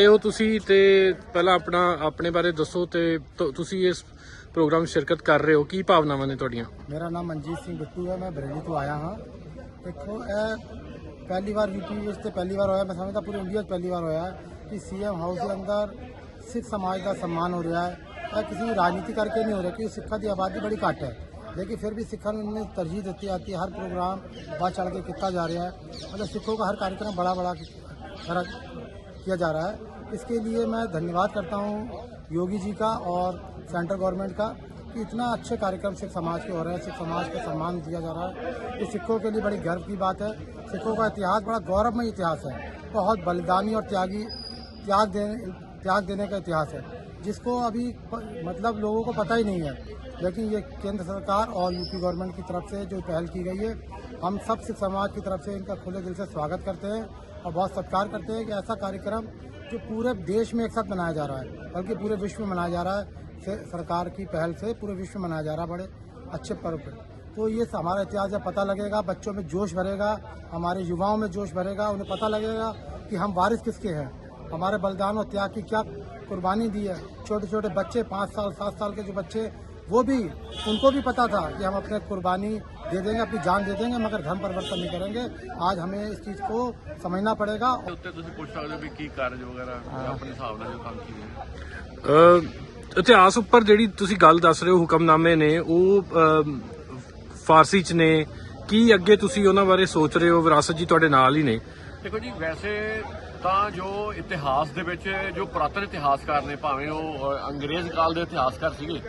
ਆਏ ਹੋ ਤੁਸੀਂ ਤੇ ਪਹਿਲਾਂ ਆਪਣਾ, ਆਪਣੇ ਬਾਰੇ ਦੱਸੋ ਤੇ ਤੁ- ਤੁਸੀਂ ਇਸ ਪ੍ਰੋਗਰਾਮ ਸ਼ਿਰਕਤ ਕਰ ਰਹੇ ਹੋ। ਕੀ ਭਾਵਨਾਵਾਂ ਨੇ ਤੁਹਾਡੀਆਂ? ਮੇਰਾ ਨਾਮ ਮਨਜੀਤ ਸਿੰਘ ਬਿੱਟੂ ਹੈ, ਮੈਂ ਬਰੇਲੀ ਤੋਂ ਆਇਆ ਹਾਂ। ਦੇਖੋ, ਇਹ ਪਹਿਲੀ ਵਾਰ ਯੂਪੀ ਵਿੱਚ ਤੇ ਪਹਿਲੀ ਵਾਰ ਹੋਇਆ, ਮੈਂ ਸਮਝਦਾ ਪੂਰੇ ਇੰਡੀਆ 'ਚ ਪਹਿਲੀ ਵਾਰ ਹੋਇਆ ਹੈ ਕਿ ਸੀਐਮ ਹਾਊਸ ਦੇ ਅੰਦਰ ਸਿੱਖ ਸਮਾਜ ਦਾ ਸਨਮਾਨ ਹੋ ਰਿਹਾ ਹੈ। ਇਹ ਕਿਸੇ ਰਾਜਨੀਤੀ ਕਰਕੇ ਨਹੀਂ ਹੋ ਰਿਹਾ ਕਿ ਸਿੱਖਾਂ ਦੀ ਆਬਾਦੀ ਬੜੀ ਘੱਟ ਹੈ। ਲੇਕਿਨ ਫਿਰ ਵੀ ਸਿੱਖਾਂ ਨੂੰ ਇੰਨੀ ਤਰਜੀਹ ਦਿੱਤੀ ਜਾਂਦੀ ਹੈ, ਹਰ ਪ੍ਰੋਗਰਾਮ ਬਾਅਦ ਚੜ ਕੇ ਕੀਤਾ ਜਾ ਰਿਹਾ ਹੈ। ਮਤਲਬ ਸਿੱਖੋਂ ਦਾ ਹਰ ਕਾਰਜਕ੍ਰਮ ਬੜਾ ਬੜਾ करा किया जा रहा है। इसके लिए मैं धन्यवाद करता हूँ योगी जी का और सेंट्रल गवर्नमेंट का कि इतना अच्छे कार्यक्रम सिख समाज के हो रहे हैं सिख समाज का सम्मान दिया जा रहा है। ये सिखों के लिए बड़ी गर्व की बात है। सिखों का इतिहास, बड़ा गौरवमय इतिहास है। बहुत बलिदानी और त्यागी, त्याग देने त्याग देने का इतिहास है। जिसको अभी मतलब लोगों को पता ही नहीं है। लेकिन ये केंद्र सरकार और यूपी गवर्नमेंट की तरफ़ से जो पहल की गई है, हम सब सिख समाज की तरफ़ से इनका खुले दिल से स्वागत करते हैं। और बहुत सत्कार करते हैं कि ऐसा कार्यक्रम जो पूरे देश में एक साथ मनाया जा रहा है, बल्कि पूरे विश्व में मनाया जा रहा है। सरकार की पहल से पूरे विश्व में मनाया जा रहा है बड़े अच्छे पर्व पर तो ये हमारा इतिहास जब पता लगेगा, बच्चों में जोश भरेगा, हमारे युवाओं में जोश भरेगा, उन्हें पता लगेगा कि हम वारिस किसके हैं। हमारे बलिदान और त्याग की क्या कुर्बानी दी है। छोटे छोटे बच्चे, पाँच साल, सात साल के जो बच्चे वो भी उनको भी पता था कि हम अपने कुर्बानी दे देंगे अपनी जान दे देंगे मगर धर्म परिवर्तन नहीं करेंगे आज हमें इस चीज़ को समझना पड़ेगा ਦੇ ਉੱਤੇ ਤੁਸੀਂ ਪੁੱਛ ਸਕਦੇ ਹੋ ਵੀ ਕੀ ਕਾਰਜ ਵਗੈਰਾ ਆਪਣੇ ਹਿਸਾਬ ਨਾਲ ਜੋ ਕੰਮ ਕੀਤੇ ਹੈ ਅ, ਇਤਿਹਾਸ ਉੱਪਰ ਜਿਹੜੀ ਤੁਸੀਂ ਗੱਲ ਦੱਸ ਰਹੇ ਹੋ ਹੁਕਮਨਾਮੇ ਨੇ ਉਹ ਅ, ਫਾਰਸੀ 'ਚ ਨੇ ਕੀ ਅੱਗੇ ਤੁਸੀਂ ਉਹਨਾਂ ਬਾਰੇ ਸੋਚ ਰਹੇ ਹੋ ਵਿਰਾਸਤ ਜੀ ਤੁਹਾਡੇ ਨਾਲ ਹੀ ਨੇ ਦੇਖੋ ਜੀ ਵੈਸੇ ਤਾਂ ਜੋ ਇਤਿਹਾਸ ਦੇ ਵਿੱਚ ਜੋ ਪੁਰਾਤਨ ਇਤਿਹਾਸਕਾਰ ਨੇ ਭਾਵੇਂ ਉਹ ਅ, ਅੰਗਰੇਜ਼ ਕਾਲ ਦੇ ਇਤਿਹਾਸਕਾਰ ਸੀਗੇ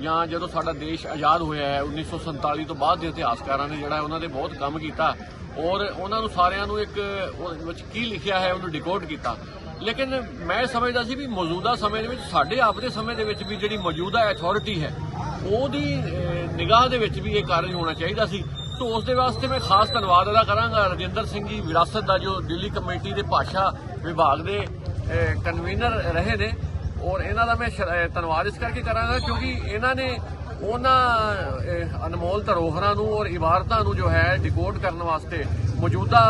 ਜਾਂ ਜਦੋਂ ਸਾਡਾ ਦੇਸ਼ ਆਜ਼ਾਦ ਹੋਇਆ ਹੈ 1947 ਤੋਂ ਬਾਅਦ ਦੇ ਇਤਿਹਾਸਕਾਰਾਂ ਨੇ ਜਿਹੜਾ ਉਹਨਾਂ ਨੇ ਬਹੁਤ ਕੰਮ ਕੀਤਾ। ਔਰ ਉਹਨਾਂ ਨੂੰ ਸਾਰਿਆਂ ਨੂੰ ਇੱਕ ਉਹਦੇ ਵਿੱਚ ਕੀ ਲਿਖਿਆ ਹੈ, ਉਹਨੂੰ ਡਿਕੋਡ ਕੀਤਾ। ਲੇਕਿਨ ਮੈਂ ਸਮਝਦਾ ਸੀ ਵੀ ਮੌਜੂਦਾ ਸਮੇਂ ਦੇ ਵਿੱਚ, ਸਾਡੇ ਆਪ ਦੇ ਸਮੇਂ ਦੇ ਵਿੱਚ ਵੀ ਜਿਹੜੀ ਮੌਜੂਦਾ ਅਥਾਰਟੀ ਹੈ, ਉਹਦੀ ਨਿਗਾਹ ਦੇ ਵਿੱਚ ਵੀ ਇਹ ਕਾਰਜ ਹੋਣਾ ਚਾਹੀਦਾ ਸੀ। ਤੋਂ ਉਸ ਦੇ ਵਾਸਤੇ ਮੈਂ ਖਾਸ ਧੰਨਵਾਦ ਅਦਾ ਕਰਾਂਗਾ ਰਜਿੰਦਰ ਸਿੰਘ ਜੀ ਵਿਰਾਸਤ ਦਾ, ਜੋ ਦਿੱਲੀ ਕਮੇਟੀ ਦੇ ਭਾਸ਼ਾ ਵਿਭਾਗ ਦੇ ਕਨਵੀਨਰ ਰਹੇ ਨੇ। ਔਰ ਇਹਨਾਂ ਦਾ ਮੈਂ ਧੰਨਵਾਦ ਇਸ ਕਰਕੇ ਕਰਾਂਗਾ ਕਿਉਂਕਿ ਇਹਨਾਂ ਨੇ ਉਹਨਾਂ ਅਨਮੋਲ ਧਰੋਹਰਾਂ ਨੂੰ ਔਰ ਇਬਾਰਤਾਂ ਨੂੰ ਜੋ ਹੈ ਡਿਕੋਡ ਕਰਨ ਵਾਸਤੇ ਮੌਜੂਦਾ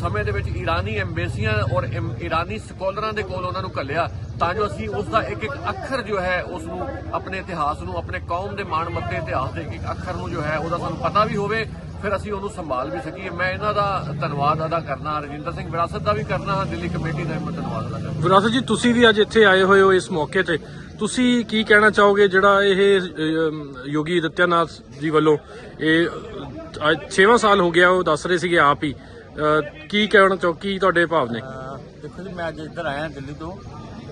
ਸਮੇਂ ਦੇ ਵਿੱਚ ਈਰਾਨੀ ਐਮਬੇਸੀਆਂ ਔਰ ਈਰਾਨੀ ਸਕਾਲਰਾਂ ਦੇ ਕੋਲ ਉਹਨਾਂ ਨੂੰ ਘੱਲਿਆ ਤਾਂ ਜੋ ਅਸੀਂ ਉਸ ਦਾ ਇੱਕ ਇੱਕ ਅੱਖਰ ਜੋ ਹੈ ਉਸ ਨੂੰ ਆਪਣੇ ਇਤਿਹਾਸ ਨੂੰ, ਆਪਣੇ ਕੌਮ ਦੇ ਮਾਣ ਮੱਤੇ ਇਤਿਹਾਸ ਦੇ ਇੱਕ ਇੱਕ ਅੱਖਰ ਨੂੰ ਜੋ ਹੈ ਉਹਦਾ ਸਾਨੂੰ ਪਤਾ ਵੀ ਹੋਵੇ ਫਿਰ ਅਸੀਂ ਉਹਨੂੰ ਸੰਭਾਲ ਵੀ ਸਕੀਏ। ਮੈਂ ਇਹਨਾਂ ਦਾ ਧੰਨਵਾਦ ਅਦਾ ਕਰਨਾ ਰਜਿੰਦਰ ਸਿੰਘ ਵਿਰਾਸਤ ਦਾ ਵੀ ਕਰਨਾ ਹਾਂ ਦਿੱਲੀ ਕਮੇਟੀ ਦਾ ਵੀ ਮੈਂ ਧੰਨਵਾਦ ਅਦਾ ਕਰਨਾ। ਵਿਰਾਸਤ ਜੀ ਤੁਸੀਂ ਵੀ ਅੱਜ ਇੱਥੇ ਆਏ ਹੋਏ ਹੋ ਇਸ ਮੌਕੇ ਤੇ। ਤੁਸੀਂ ਕੀ ਕਹਿਣਾ ਚਾਹੋਗੇ ਜਿਹੜਾ ਇਹ ਯੋਗੀ ਆਦਿੱਤਿਆਨਾਥ ਜੀ ਵੱਲੋਂ ਇਹ ਅ, ਅੱਜ 6ਵਾਂ ਸਾਲ ਹੋ ਗਿਆ ਉਹ ਦੱਸ ਰਹੇ ਸੀਗੇ ਆਪ ਹੀ। ਕੀ ਕਹਿਣਾ ਚਾਹੋ ਕੀ ਤੁਹਾਡੇ ਭਾਵ ਨੇ? ਦੇਖੋ ਜੀ ਮੈਂ ਅੱਜ ਇੱਧਰ ਆਇਆ ਦਿੱਲੀ ਤੋਂ।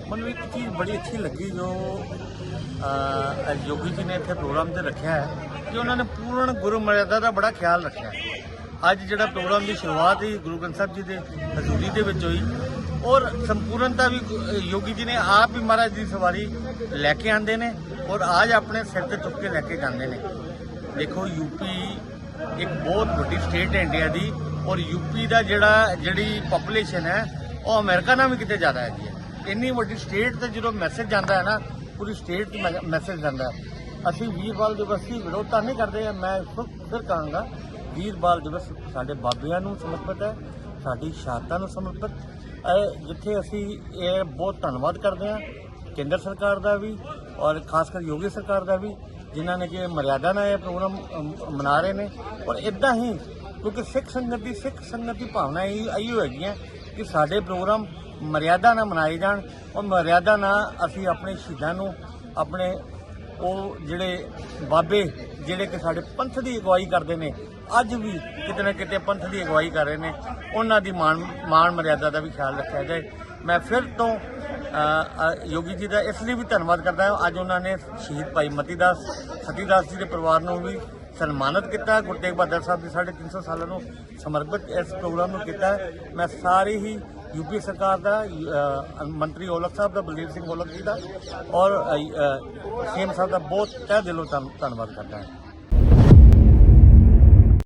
ਮੈਨੂੰ ਇੱਕ ਚੀਜ਼ ਬੜੀ ਅੱਛੀ ਲੱਗੀ ਜੋ ਯੋਗੀ ਜੀ ਨੇ ਇੱਥੇ ਪ੍ਰੋਗਰਾਮ ਤੇ ਰੱਖਿਆ ਹੈ, ਕਿ ਉਹਨਾਂ ਨੇ ਪੂਰਨ ਗੁਰੂ ਮਰਿਆਦਾ ਦਾ ਬੜਾ ਖਿਆਲ ਰੱਖਿਆ ਅੱਜ ਜਿਹੜਾ ਪ੍ਰੋਗਰਾਮ ਦੀ ਸ਼ੁਰੂਆਤ ਹੀ ਗੁਰੂ ਗ੍ਰੰਥ ਸਾਹਿਬ ਜੀ ਦੇ ਹਜ਼ੂਰੀ ਦੇ ਵਿੱਚ ਹੋਈ, ਔਰ ਸੰਪੂਰਨਤਾ ਵੀ ਯੋਗੀ ਜੀ ਨੇ ਆਪ ਹੀ ਮਹਾਰਾਜ ਦੀ ਸਵਾਰੀ ਲੈ ਕੇ ਆਂਦੇ ਨੇ, ਔਰ ਆਜ ਆਪਣੇ ਸਿਰ ਤੇ ਚੁੱਕ ਕੇ ਲੈ ਕੇ ਜਾਂਦੇ ਨੇ। ਦੇਖੋ ਯੂਪੀ ਇੱਕ ਬਹੁਤ ਵੱਡੀ ਸਟੇਟ ਹੈ ਇੰਡੀਆ ਦੀ, ਔਰ ਯੂਪੀ ਦਾ ਜਿਹੜਾ, ਜਿਹੜੀ ਪੋਪੂਲੇਸ਼ਨ ਹੈ, ਉਹ ਅਮਰੀਕਾ ਨਾਲ ਵੀ ਕਿਤੇ ਜ਼ਿਆਦਾ ਹੈਗੀ ਹੈ। ਇੰਨੀ ਵੱਡੀ ਸਟੇਟ ਤੇ ਜਦੋਂ ਮੈਸੇਜ ਜਾਂਦਾ ਹੈ ਨਾ, ਪੂਰੀ ਸਟੇਟ ਤੇ ਮੈਸੇਜ ਜਾਂਦਾ ਹੈ। ਅਸੀਂ ਵੀਰਵਾਲ ਦਿਵਸ ਦੀ ਵਿਰੋਧਤਾ ਨਹੀਂ ਕਰਦੇ ਮੈਂ ਫਿਰ ਫਿਰ ਕਹਾਂਗਾ ਵੀਰਵਾਲ ਦਿਵਸ ਸਾਡੇ ਬਾਬਿਆਂ ਨੂੰ ਸਮਰਪਿਤ ਹੈ, ਸਾਡੀ ਸ਼ਹਾਦਤਾਂ ਨੂੰ ਸਮਰਪਿਤ। ਜਿੱਥੇ ਅਸੀਂ ਇਹ ਬਹੁਤ ਧੰਨਵਾਦ ਕਰਦੇ ਹਾਂ, ਕੇਂਦਰ ਸਰਕਾਰ ਦਾ ਵੀ ਔਰ ਖਾਸ ਕਰ ਯੋਗੀ ਸਰਕਾਰ ਦਾ ਵੀ, ਜਿਨ੍ਹਾਂ ਨੇ ਕਿ ਮਰਿਆਦਾ ਨਾਲ ਇਹ ਪ੍ਰੋਗਰਾਮ ਮਨਾ ਰਹੇ ਨੇ। ਔਰ ਇਦਾਂ ਹੀ ਕਿਉਂਕਿ ਸਿੱਖ ਸੰਗਤ ਦੀ, ਸਿੱਖ ਸੰਗਤ ਦੀ ਭਾਵਨਾ ਇਹ ਆਈਓ ਹੈਗੀ ਹੈ ਕਿ ਸਾਡੇ ਪ੍ਰੋਗਰਾਮ ਮਰਿਆਦਾ ਨਾਲ ਮਨਾਏ ਜਾਣ। ਔਰ ਮਰਿਆਦਾ ਨਾਲ ਅਸੀਂ ਆਪਣੇ ਸ਼ਹੀਦਾਂ ਨੂੰ, ਆਪਣੇ ਉਹ ਜਿਹੜੇ ਬਾਬੇ, ਜਿਹੜੇ ਕਿ ਸਾਡੇ ਪੰਥ ਦੀ ਅਗਵਾਈ ਕਰਦੇ ਨੇ, ਅੱਜ ਵੀ ਕਿਤੇ ਨਾ ਕਿਤੇ ਪੰਥ ਦੀ ਅਗਵਾਈ ਕਰ ਰਹੇ ਨੇ, ਉਹਨਾਂ ਦੀ ਮਾਣ ਮਾਣ ਮਰਿਆਦਾ ਦਾ ਵੀ ਖਿਆਲ ਰੱਖਿਆ ਜਾਏ। ਮੈਂ ਫਿਰ ਤੋਂ ਯੋਗੀ ਜੀ ਦਾ ਇਸ ਲਈ ਵੀ ਧੰਨਵਾਦ ਕਰਦਾ ਹਾਂ। ਅੱਜ ਉਹਨਾਂ ਨੇ ਸ਼ਹੀਦ ਭਾਈ ਮਤੀ ਮਤੀਦਾਸ, ਸਤੀਦਾਸ ਜੀ ਦੇ ਪਰਿਵਾਰ ਨੂੰ ਵੀ ਸਨਮਾਨਿਤ ਕੀਤਾ। ਗੁਰੂ ਤੇਗ ਬਹਾਦਰ ਸਾਹਿਬ ਦੀ 350 ਸਾਲਾਂ ਨੂੰ ਸਮਰਪਿਤ ਇਸ ਪ੍ਰੋਗਰਾਮ ਨੂੰ ਕੀਤਾ। ਮੈਂ ਸਾਰੇ ਹੀ ਯੂਪੀ ਸਰਕਾਰ ਦਾ ਮੰਤਰੀ ਔਲਖ ਸਾਹਿਬ ਦਾ, ਬਲਦੇਵ ਸਿੰਘ ਔਲਖ ਜੀ ਦਾ ਔਰ ਸੀਐਮ ਸਾਹਿਬ ਦਾ ਬਹੁਤ ਤਹਿ ਦਿਲੋਂ ਧੰਨ- ਧੰਨਵਾਦ ਕਰਦਾ ਹਾਂ।